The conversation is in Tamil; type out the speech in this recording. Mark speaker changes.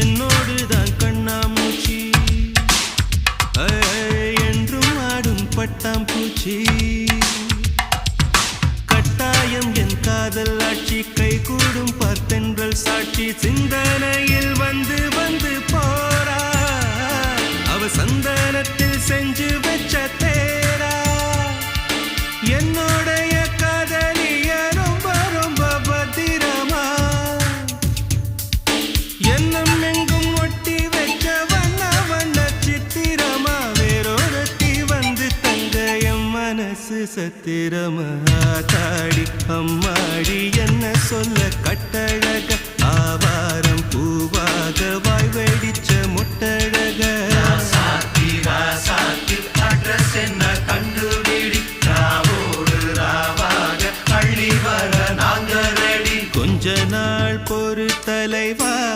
Speaker 1: என்னோடு தான் கண்ணாமூச்சி என்றும் ஆடும் பட்டாம்பூச்சி. கட்டாயம் என் காதல் ஆட்சி கை கூடும் பார்த்தென்றல் சாட்சி. சிந்தனையில் வந்து வந்து போறா அவ சந்தனத்தில் செஞ்சு வச்ச மனசு சத்திரமாடி அம்மாடி என்ன சொல்ல கட்டழக? ஆவாரம் பூவாக வாய் வெடிச்ச முட்டழக. என்ன கண்டுபிடி? ராவோடு ராவாக அள்ளி வர நாங்க ரெடி. கொஞ்ச நாள் பொறு